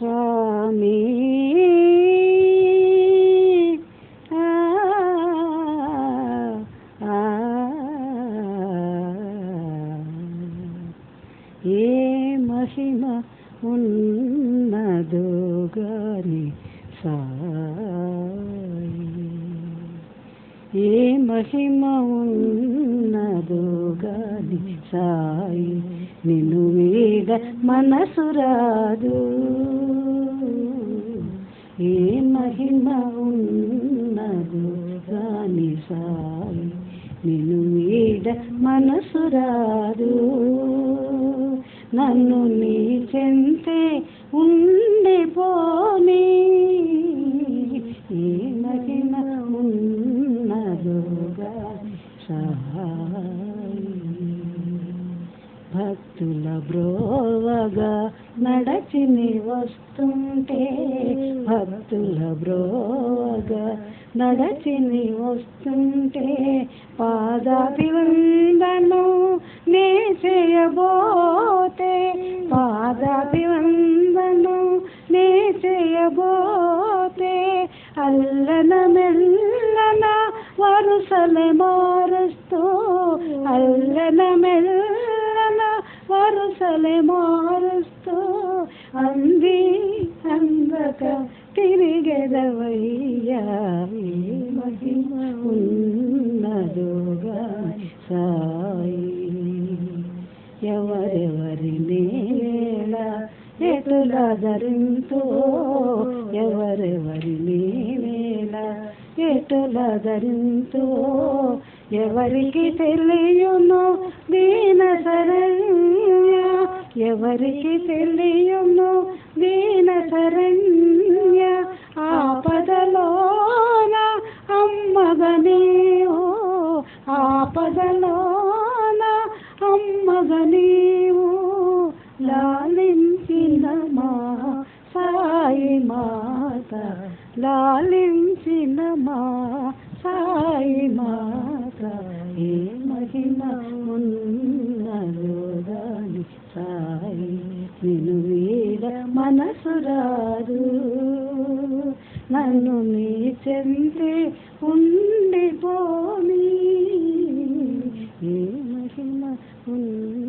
స్వామి. ఏ మహిమ ఉన్నదో గాని సాయి. ఏ మహిమ ఉన్నదో గాని సాయి. నిన్ను వీడ మనసు రాదు. ఏ మహిమ ఉన్నదు గాని సాయి నిన్ను వీడ మనసు రాదు. నన్ను నీ చెంతే ఉండిపోని ఏ మహిమ ఉన్నదుగా సాయి భక్తుల బ్రోవగా నడచిని వస్తుంటే భక్తుల బ్రోవగా నడచిని వస్తుంటే పాదాభివందను నే చేయబోతే పాదాభివందను నే చేయబోతే అల్లన మెల్లన వరుసలే మారుస్తూ అల్లన మెల్ల వరుసలే మారుస్తూ అంది అందక తిరిగెదవయ్యా ఈ ఉన్నదుగా సాయి. ఎవరెవరి నేల ఎటుల ధరింతో ఎవరెవరి నేల ఎటుల ధరింతో ఎవరికి తెలియను దీన ఎవరికి తెలియను దీన శరణ్య ఆపదలోన అమ్మగనీవు ఆపదలోన అమ్మగనీవు లాలించిన మా సాయి మాత లాలించిన మా సాయి మాత. వీడ మనసు రాదు నన్ను నీ చెంతే ఉండిపోని ఏ మహిమ ఉన్న